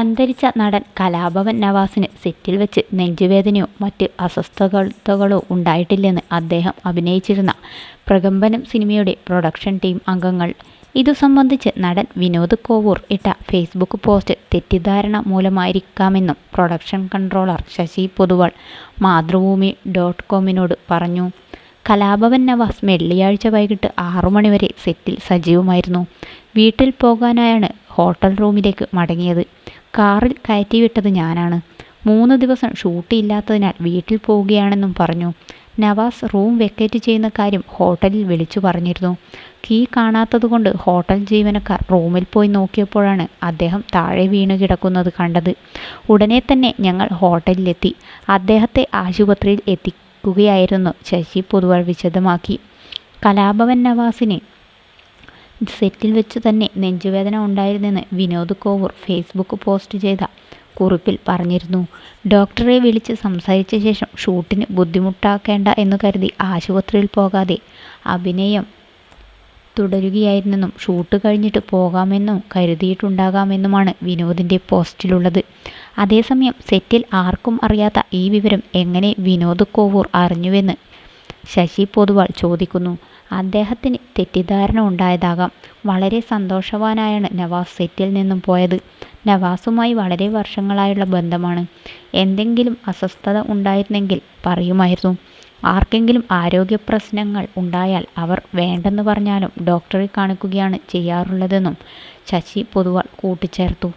അന്തരിച്ച നടൻ കലാഭവൻ നവാസിന് സെറ്റിൽ വെച്ച് നെഞ്ചുവേദനയോ മറ്റ് അസ്വസ്ഥതകളോ ഉണ്ടായിട്ടില്ലെന്ന് അദ്ദേഹം അഭിനയിച്ചിരുന്ന പ്രകമ്പനം സിനിമയുടെ പ്രൊഡക്ഷൻ ടീം അംഗങ്ങൾ. ഇതു സംബന്ധിച്ച് നടൻ വിനോദ് കോവൂർ ഇട്ട ഫേസ്ബുക്ക് പോസ്റ്റ് തെറ്റിദ്ധാരണ മൂലമായിരിക്കാമെന്നും production controller Sasi Poduval Mathrubhumi dot കോമിനോട് പറഞ്ഞു. കലാഭവൻ നവാസ് വെള്ളിയാഴ്ച വൈകിട്ട് ആറു മണിവരെ സെറ്റിൽ സജീവമായിരുന്നു. വീട്ടിൽ പോകാനായാണ് ഹോട്ടൽ റൂമിലേക്ക് മടങ്ങിയത്. കാറിൽ കയറ്റി കയറ്റിവിട്ടത് ഞാനാണ്. മൂന്ന് ദിവസം ഷൂട്ട് ഇല്ലാത്തതിനാൽ വീട്ടിൽ പോവുകയാണെന്നും പറഞ്ഞു. നവാസ് റൂം വെക്കേറ്റ് ചെയ്യുന്ന കാര്യം ഹോട്ടലിൽ വിളിച്ചു പറഞ്ഞിരുന്നു. കീ കാണാത്തതുകൊണ്ട് ഹോട്ടൽ ജീവനക്കാർ റൂമിൽ പോയി നോക്കിയപ്പോഴാണ് അദ്ദേഹം താഴെ വീണ് കിടക്കുന്നത് കണ്ടത്. ഉടനെ തന്നെ ഞങ്ങൾ ഹോട്ടലിലെത്തി. അദ്ദേഹത്തെ ആശുപത്രിയിൽ എത്തിക്കുകയായിരുന്നു. ശശി പൊതുവാൾ വിശദമാക്കി. കലാഭവൻ നവാസിന് സെറ്റിൽ വെച്ച് തന്നെ നെഞ്ചുവേദന ഉണ്ടായിരുന്നെന്ന് വിനോദ് കോവൂർ ഫേസ്ബുക്ക് പോസ്റ്റ് ചെയ്ത കുറിപ്പിൽ പറഞ്ഞിരുന്നു. ഡോക്ടറെ വിളിച്ച് സംസാരിച്ച ശേഷം ഷൂട്ടിന് ബുദ്ധിമുട്ടാക്കേണ്ട എന്ന് കരുതി ആശുപത്രിയിൽ പോകാതെ അഭിനയം തുടരുകയായിരുന്നെന്നും ഷൂട്ട് കഴിഞ്ഞിട്ട് പോകാമെന്നും കരുതിയിട്ടുണ്ടാകാമെന്നുമാണ് വിനോദിന്റെ പോസ്റ്റിലുള്ളത്. അതേസമയം സെറ്റിൽ ആർക്കും അറിയാത്ത ഈ വിവരം എങ്ങനെ വിനോദ് കോവൂർ അറിഞ്ഞുവെന്ന് ശശി പൊതുവാൾ ചോദിക്കുന്നു. അദ്ദേഹത്തിന് തെറ്റിദ്ധാരണ ഉണ്ടായതാകാം. വളരെ സന്തോഷവാനായാണ് നവാസ് സെറ്റിൽ നിന്നും പോയത്. നവാസുമായി വളരെ വർഷങ്ങളായുള്ള ബന്ധമാണ്. എന്തെങ്കിലും അസ്വസ്ഥത ഉണ്ടായിരുന്നെങ്കിൽ പറയുമായിരുന്നു. ആർക്കെങ്കിലും ആരോഗ്യ പ്രശ്നങ്ങൾ ഉണ്ടായാൽ അവർ വേണ്ടെന്ന് പറഞ്ഞാലും ഡോക്ടറെ കാണിക്കുകയാണ് ചെയ്യാറുള്ളതെന്നും ശശി പൊതുവാൾ കൂട്ടിച്ചേർത്തു.